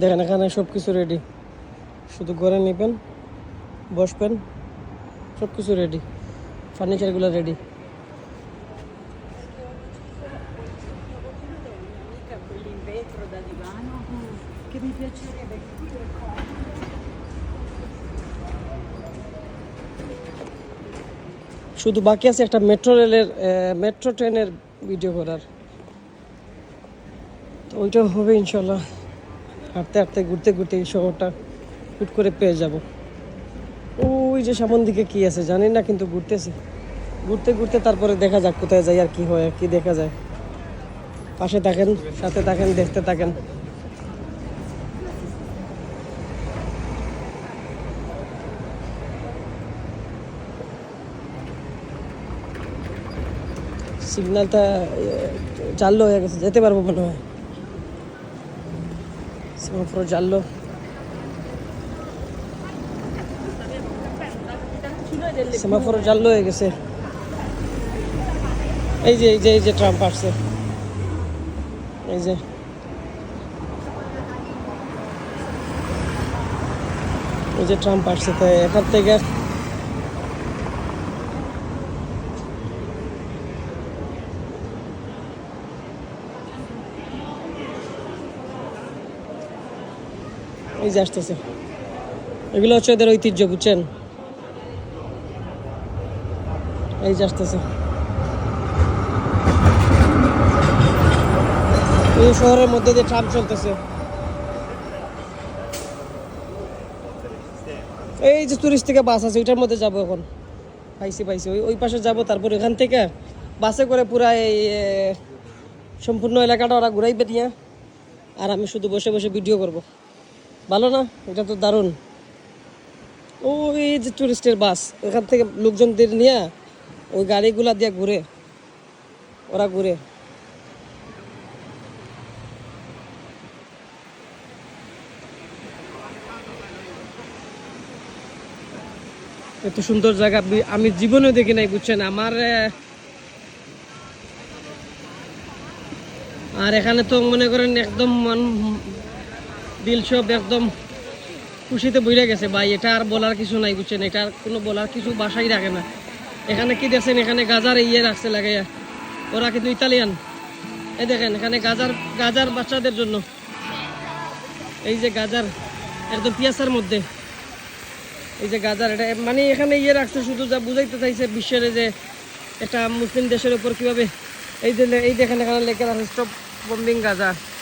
দেখেন, এখানে সব কিছু রেডি শুধু ঘরে নেবেন, বসবেন সব কিছু রেডি ফার্নিচারগুলো রেডি শুধু বাকি আছে একটা মেট্রো রেলের মেট্রো ট্রেনের ভিডিও করার। তো ওইটা হবে ইনশাল্লাহ। হাঁটতে হাঁটতে, ঘুরতে ঘুরতে এই শহরটা হুট করে পেয়ে যাব। ওই যে সামন দিকে কি আছে জানি না, কিন্তু ঘুরতেছি। ঘুরতে ঘুরতে তারপরে দেখা যাক কোথায় যাই আর কি হয়, আর কি দেখা যায়। পাশে থাকেন, সাথে থাকেন, দেখতে থাকেন। সিগন্যালটা জানলো হয়ে গেছে, যেতে পারব মনে হয়। Semaphore giallo. Semaforo giallo হয়ে গেছে এই যে এই যে এই যে ট্রাম্প আসছে এই যে এই যে ট্রাম্প আসছে তো এখান থেকে এই যে আসতেছে। এগুলো হচ্ছে ওদের ঐতিহ্য, বুঝছেন? এই যে আসতেছে। এই শহরের মধ্যে দিয়ে ট্রাম চলতেছে। এই যে টুরিস্ট থেকে বাস আছে, ওইটার মধ্যে যাব এখন। পাইছি পাইছি। ওই ওই পাশে যাব, তারপর এখান থেকে বাসে করে পুরা এই সম্পূর্ণ এলাকাটা ওরা ঘুরাইবে নিয়ে। আর আমি শুধু বসে বসে ভিডিও করব। ভালো না? এটা তো দারুণ। ওই যে টুরিস্টের বাস, এখান থেকে লোকজনদের নিয়ে ওই গাড়িগুলা দিয়ে ঘুরে, ওরা ঘুরে। এত সুন্দর জায়গা, আমি- জীবনে দেখি নাই, বুঝছেন? আমার আর এখানে তো মনে করেন একদম দিল সব একদম খুশিতে বইরে গেছে। ভাই, এটা আর বলার কিছু নাই, বুঝছেন? এটা আর কোনো বলার কিছু বাসাই রাখে না। এখানে কি দেখছেন? এখানে গাজার ইয়ে রাখছে লাগে ওরা কিন্তু ইতালিয়ান। এই দেখেন, এখানে গাজার গাজার বাচ্চাদের জন্য। এই যে গাজার, একদম পিয়াসার মধ্যে। এই যে গাজার, এটা মানে এখানে ইয়ে রাখছে, শুধু যা বুঝাইতে চাইছে বিশ্বের যে একটা মুসলিম দেশের উপর কীভাবে এই যে এই দেখেন, এখানে লেখা আছে স্টপ বম্বিং গাজা